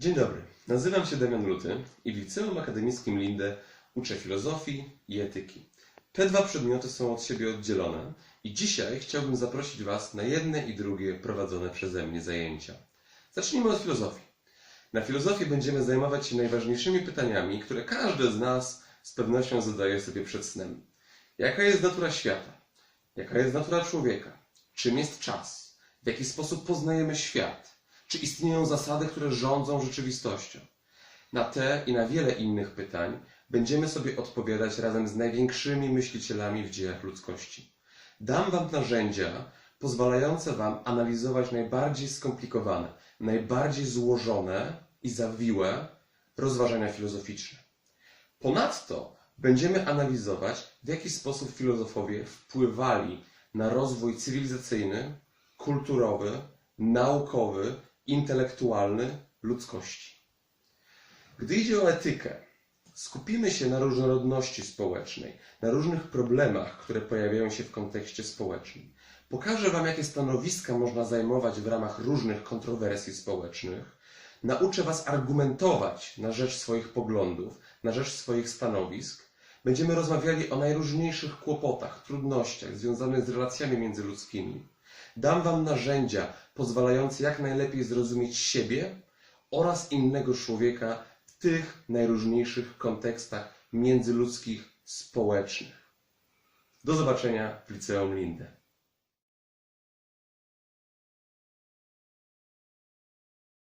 Dzień dobry, nazywam się Damian Luty i w Liceum Akademickim Linde uczę filozofii i etyki. Te dwa przedmioty są od siebie oddzielone i dzisiaj chciałbym zaprosić Was na jedne i drugie prowadzone przeze mnie zajęcia. Zacznijmy od filozofii. Na filozofii będziemy zajmować się najważniejszymi pytaniami, które każdy z nas z pewnością zadaje sobie przed snem. Jaka jest natura świata? Jaka jest natura człowieka? Czym jest czas? W jaki sposób poznajemy świat? Czy istnieją zasady, które rządzą rzeczywistością? Na te i na wiele innych pytań będziemy sobie odpowiadać razem z największymi myślicielami w dziejach ludzkości. Dam Wam narzędzia pozwalające Wam analizować najbardziej skomplikowane, najbardziej złożone i zawiłe rozważania filozoficzne. Ponadto będziemy analizować, w jaki sposób filozofowie wpływali na rozwój cywilizacyjny, kulturowy, naukowy, intelektualny ludzkości. Gdy idzie o etykę, skupimy się na różnorodności społecznej, na różnych problemach, które pojawiają się w kontekście społecznym. Pokażę Wam, jakie stanowiska można zajmować w ramach różnych kontrowersji społecznych. Nauczę Was argumentować na rzecz swoich poglądów, na rzecz swoich stanowisk. Będziemy rozmawiali o najróżniejszych kłopotach, trudnościach związanych z relacjami międzyludzkimi. Dam Wam narzędzia pozwalające jak najlepiej zrozumieć siebie oraz innego człowieka w tych najróżniejszych kontekstach międzyludzkich, społecznych. Do zobaczenia w Liceum Linde.